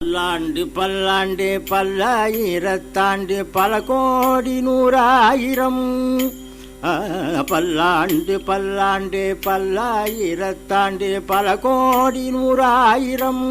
பல்லாண்டு பல்லாண்டு பல்லாயிரத்தாண்டு பல கோடி நூறாயிரம். பல்லாண்டு பல்லாண்டு பல்லாயிரத்தாண்டு பல கோடி நூறாயிரம்.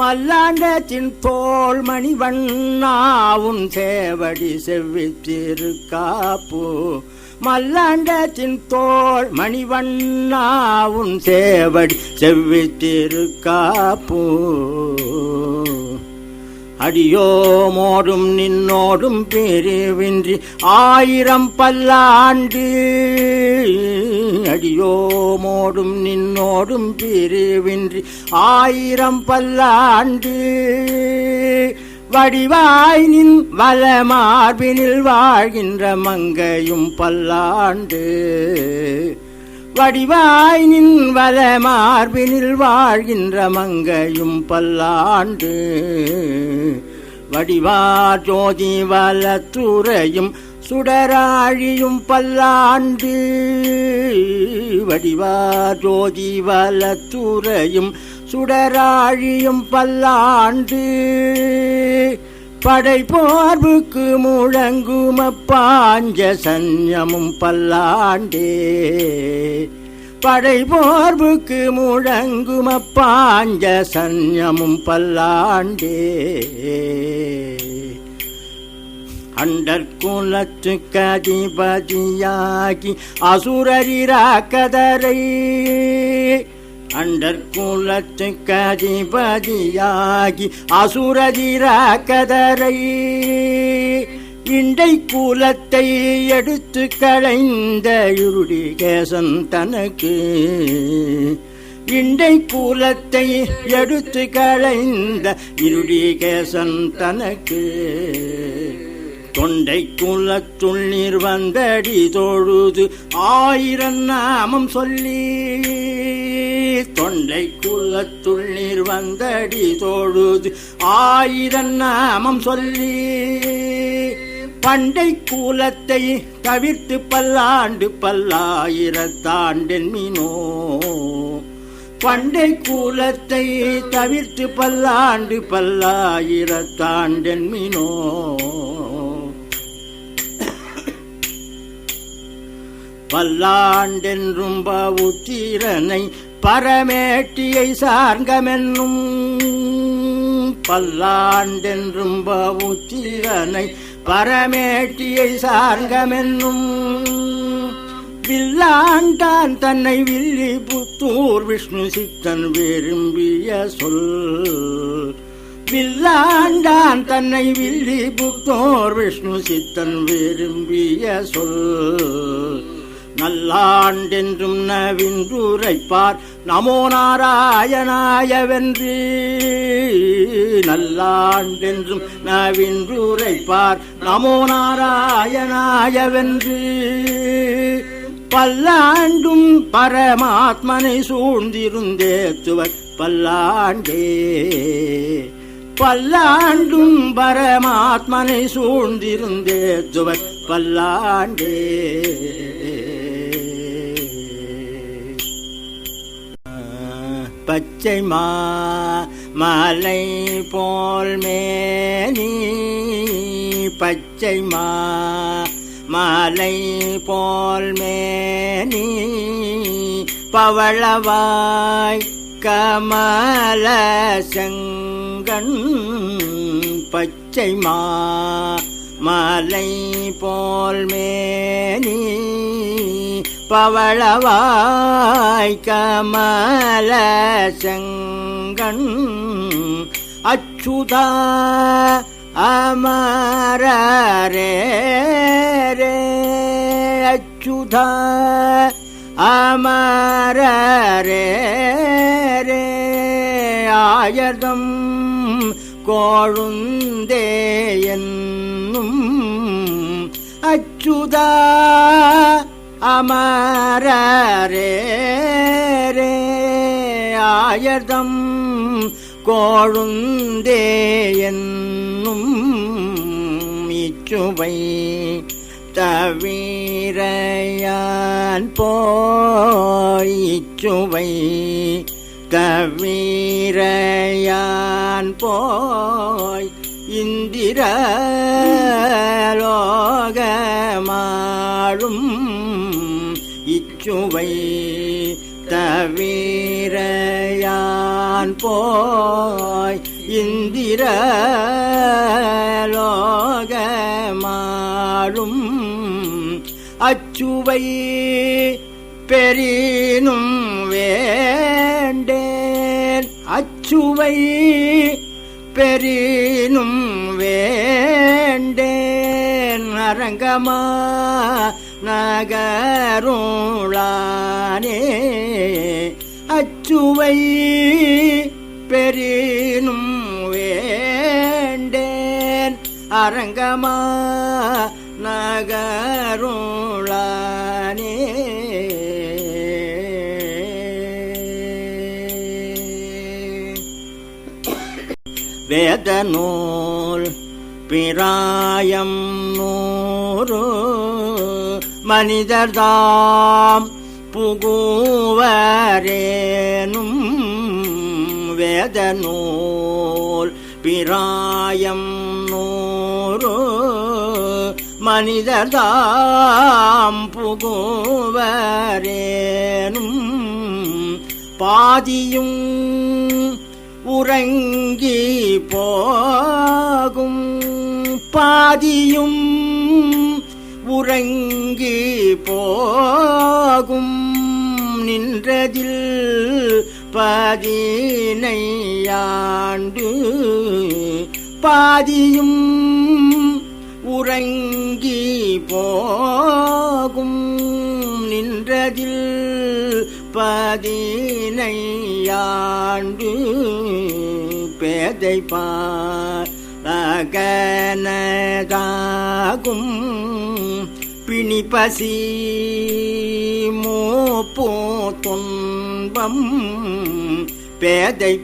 மல்லாண்டத்தின் தோல் மணிவண்ணாவும் சேவடி செவ்வித்திருக்காப்போ மல்லாண்டத்தின் தோல் மணிவண்ணாவும் சேவடி செவ்வித்திருக்காப்பூ அடியோ மோடும் நின்னோடும் பிரிவின்றி ஆயிரம் பல்லாண்டு. அடியோ மோடும் நின்னோடும் பிரிவின்றி ஆயிரம் பல்லாண்டு. வடிவாய் நின் வளமார்பினில் வாழ்கின்ற மங்கையும் பல்லாண்டு. வடிவாய் நின் வல வாழ்கின்ற மங்கையும் பல்லாண்டு. வடிவார் ஜோதி வலத்துறையும் சுடராழியும் பல்லாண்டு. வடிவார் ஜோதி வலத்துறையும் சுடராழியும் பல்லாண்டு. படைப்போர்வுக்கு முழங்குமப்பாஞ்ச சன்யமும் பல்லாண்டே. படைப்போர்வுக்கு முழங்குமப்பாஞ்ச சன்யமும் பல்லாண்டே. அண்டற்குலத்துக்கு அதிபதியாகி அசுரரிராக்கதரை அண்டற்குலத்துக்கு அதிபதியாகி அசுரதிராக்கதரை இண்டை கூலத்தை எடுத்து களைந்த இருடிகேசன் தனக்கு இண்டை கூலத்தை எடுத்து களைந்த இருடிகேசன் தனக்கு தொண்டை குலத்துள் நீர் வந்தடி தொழுது ஆயிரம் நாமம் சொல்லி தொண்டை குலத்துள் நீர் வந்தடி தோழுது ஆயிரம் நாமம் சொல்லி பண்டை கூலத்தை தவிர்த்து பல்லாண்டு பல்லாயிரத்தாண்டின் மீனோ. பண்டை கூலத்தை தவிர்த்து பல்லாண்டு பல்லாயிரத்தாண்டின் மீனோ. பல்லாண்டென்றும் பவுத்திரனை பரமேட்டியை சார்கமென்னும் பல்லாண்டென்றும் பவுச்சிரனை பரமேட்டியை சார்கமென்னும் வில்லாண்டான் தன்னை வில்லி புத்தூர் விஷ்ணு சித்தன் விரும்பிய சொல். வில்லாண்டான் தன்னை வில்லி புத்தோர் விஷ்ணு சித்தன் விரும்பிய சொல். நல்லாண்டென்றும் நவின்றுரைப்பார். நமோ நாராயணாயவென்று நல்லாண்டென்றும் நவின்றுரைப்பார். நமோ நாராயணாயவென்று பல்லாண்டும் பரமாத்மனை சூழ்ந்திருந்தேத்துவர் பல்லாண்டே பல்லாண்டும் பரமாத்மனை சூழ்ந்திருந்தேத்துவர் பல்லாண்டே பச்சை மாலை போல் மேனி. பச்சை மாலை போல் மேனி. பவளவாய் கமல செங்கண். பச்சை மா மலை போல் மேனி. பவளவாய் கமல செங்கண் அச்சுதா அமரரே அச்சுதா அமரரே ஆயதம் கோழுந்தே என்னும் அச்சுதா அமரே ஆயர்தம் ஆயதம் கோழுந்தே என்னும் இச்சுவை தவிரையான் போய் தவிரையான் போய் இந்திர இச்சுவை தவிரையான் போய் இந்திர லோகமாழும் அச்சுவை பெரினும் வேண்டேன். அச்சுவை பெரினும் வேண்டேன். அரங்கமா நகருளானே. அச்சுவை பெரினும் வேண்டேன். அரங்கமா நகருளானே. வேத நூல் பிராயம் நூறு. மனிதர்தாம் புகுவரேனும் வேத நூல் பிராயம் நூறு மனிதர்தாம் புகுவரேனும் பாதியும் உறங்கி போகும் பாதியும் உறங்கி போகும் நின்றதில் பதினையாண்டு பாதியும் உறங்கி போகும் நின்றதில் பதினையாண்டு பேதை பாகனதாகும் பிணிபசி மூப்போ துன்பம். பேதை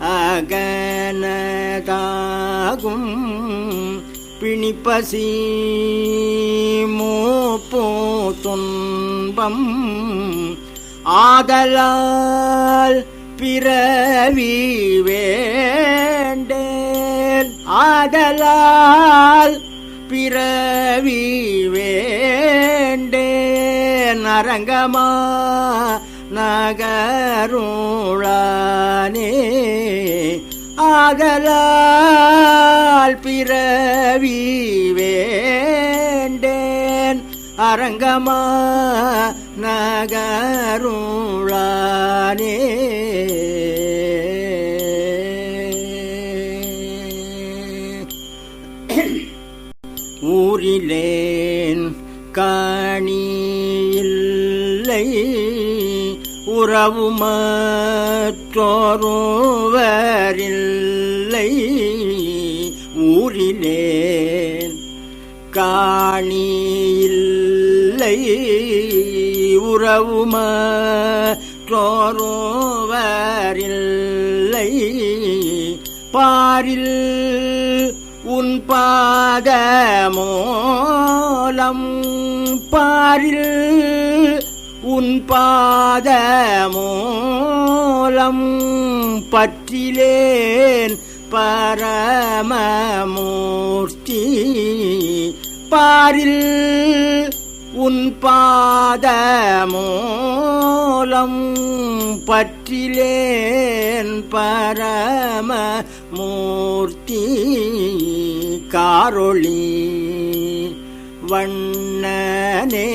அகனதாகும். பிணிப்பசி மூப்போ துன்பம். ஆதலால் பிறவி வேண்டேன் ஆதலால் பிறவி வேண்டே நரங்கமா நகருளானே. ஆதலால் பிறவி வேண்டேன் அரங்கமா நகருளானே. ஊரிலேன் காணியில்லை இல்லை. உறவுமற்றோருவரில்லை ஊரிலேன் காணியில்லை இல்லை. உறவுமற்றோருவரில்லை பாரில் உன் பாதமோலம் பாரில் உன் பாதமோலம் பற்றிலேன் பரமமூர்த்தி. பாரில் உன் பாதமோலம் பற்றிலேன் பரமமூர்த்தி. காரொளி வண்ணனே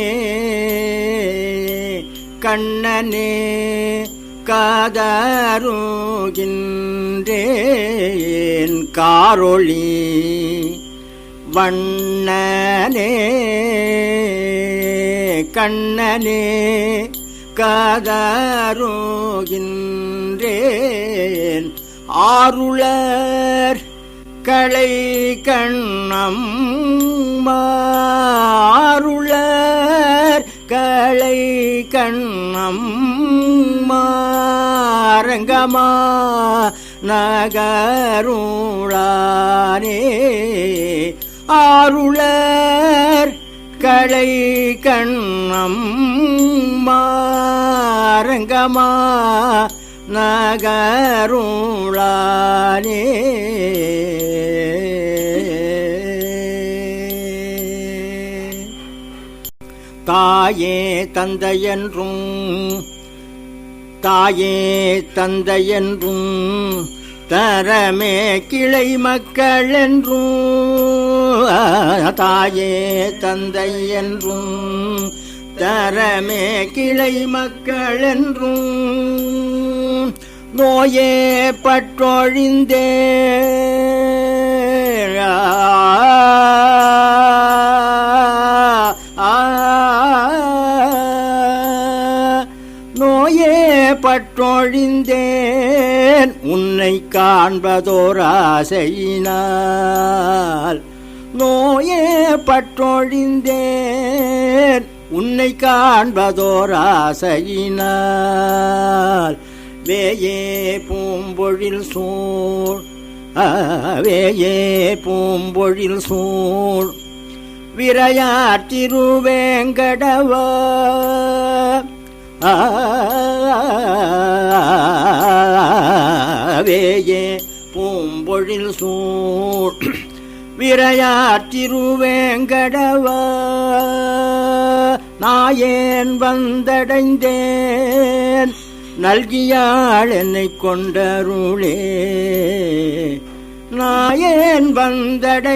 கண்ணனே காதருகின்றேன். காரொளி வண்ணனே கண்ணனே காதருகின்றேன். ஆருளர் கலை கண்ணம் மாருளர் கலை கண்ணம் மாரங்கமா நகருளானே. ஆருளர் கலை கண்ணம் மாரங்கமா நகருளானே. தாயே தந்தையென்றும் தாயே தந்தையென்றும் தரமே கிளை மக்கள் என்றும் தாயே தந்தை என்றும் தரமே கிளை மக்கள் என்றும் நோயே பற்றொழிந்தே. பற்றொழிந்தேன். உன்னை காண்பதோர் ஆசையினால் நோயே பற்றொழிந்தேன். உன்னை காண்பதோர் ஆசையினால் வேயே பூம்பொழில் சூழ் வேயே பூம்பொழில் சூழ். விரையாற்றிருவேங்கடவா திருவேங்கடவா வேயே பூம்பொழில் சூழ் விரையாற்றிருவேங்கடவா நாயேன் வந்தடைந்தேன். நல்கியாள் என்னை கொண்டருளே நாயேன் வந்தடைந்தேன்.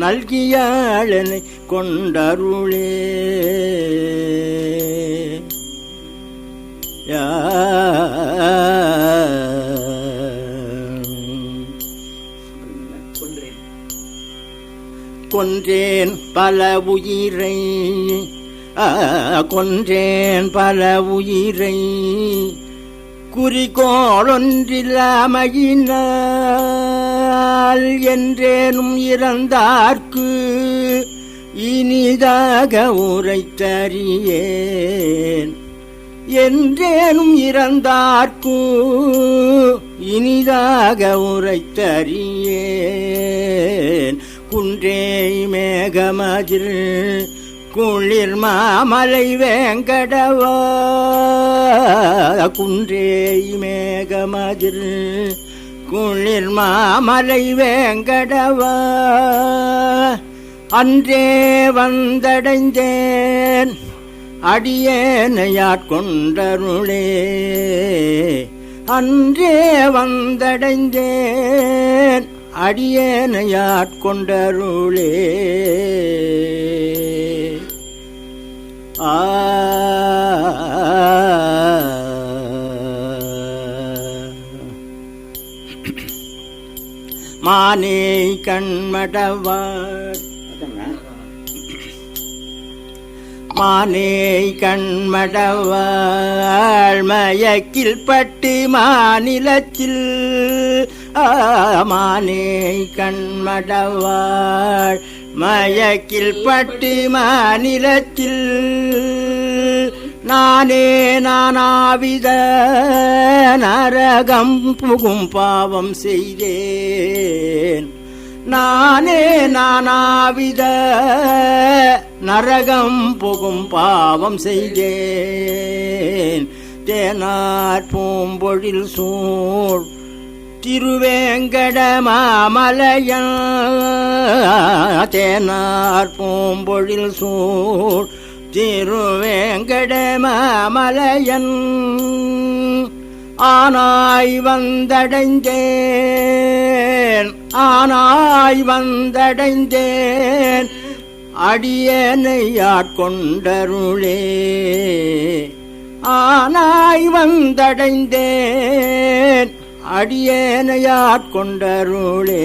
நல்கியாள் என்னை கொண்டருளே. கொன்றேன் பல உயிரை. கொன்றேன் பல உயிரை. குறிக்கோளொன்றில்லாமையினால் என்றேனும் இறந்தார்க்கு இனிதாக உரைத்தறியேன். என்றேனும் இறந்தார்க்கு இனிதாக உரைத்தறிய குன்றே மேகமதில் குளிர் மாமலை வேங்கடவா? குன்றே மேகமதில் குளிர் மாமலை வேங்கடவா? அன்றே வந்தடைந்தேன் அடியேனையாட்கொண்டருளே அன்றே வந்தடைந்தேன் அடியனையாட்கொண்டருளே. ஆ. மானே கண்மடவார். மானே கண்மடவாள் மயக்கில் பட்டு மாநிலத்தில் மானே கண்மடவாள். மயக்கில் பட்டி மாநிலத்தில் நானே நானாவித நரகம் புகும் பாவம் செய்தேன். நானே நானாவித நரகம் புகும் பாவம் செய்தேன். தேனார் பூம்பொழில் சூழ் திருவேங்கட மாமலையன் தேனார் பூம்பொழில் சூழ் திருவேங்கட மாமலையன் ஆனாய் வந்தடைந்தேன் ஆனாய் வந்தடைந்தேன் அடியனை ஆட்கொண்டருளே ஆனாய் வந்தடைந்தேன் அடியேனையாட்கொண்டருளே.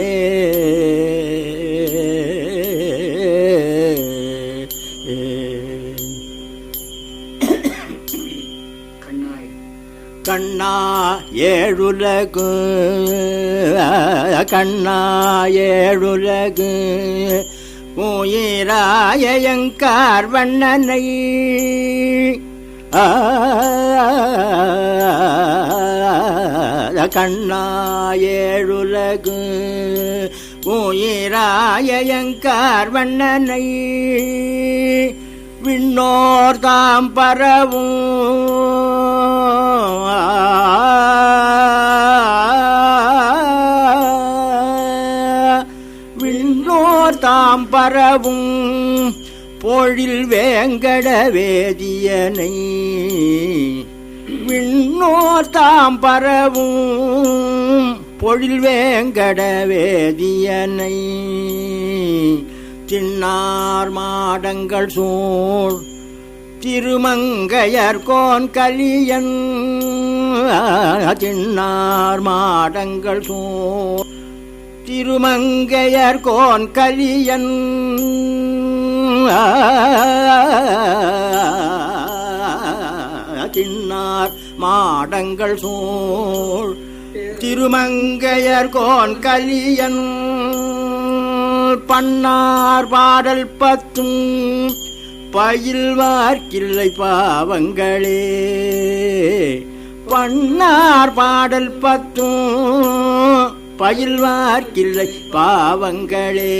கண்ணா ஏழுலகு கண்ணா ஏழுலகு உயிராயங்கார் வண்ணனை. ஆ கண்ணாயேழுலகு. உயிராயங்கார் வண்ணனை விண்ணோர் தாம் பரவும் விண்ணோர் தாம் பரவும் பொழில் வேங்கட வேதியனை. தாம் பரவும் பொழில் வேங்கட வேதியனை தின்னார் மாடங்கள் சூழ் திருமங்கையர்கோன் கலியன். தின்னார் மாடங்கள் சூழ் திருமங்கையர்கோன் கலியன். மன்னார் மாடங்கள் சூழ் திருமங்கையர்கோன் கலியன் பண்ணார் பாடல் பத்தும் பயில்வார்க்கில்லை பாவங்களே. பண்ணார் பாடல் பத்தும் பயில்வார்க்கில்லை பாவங்களே.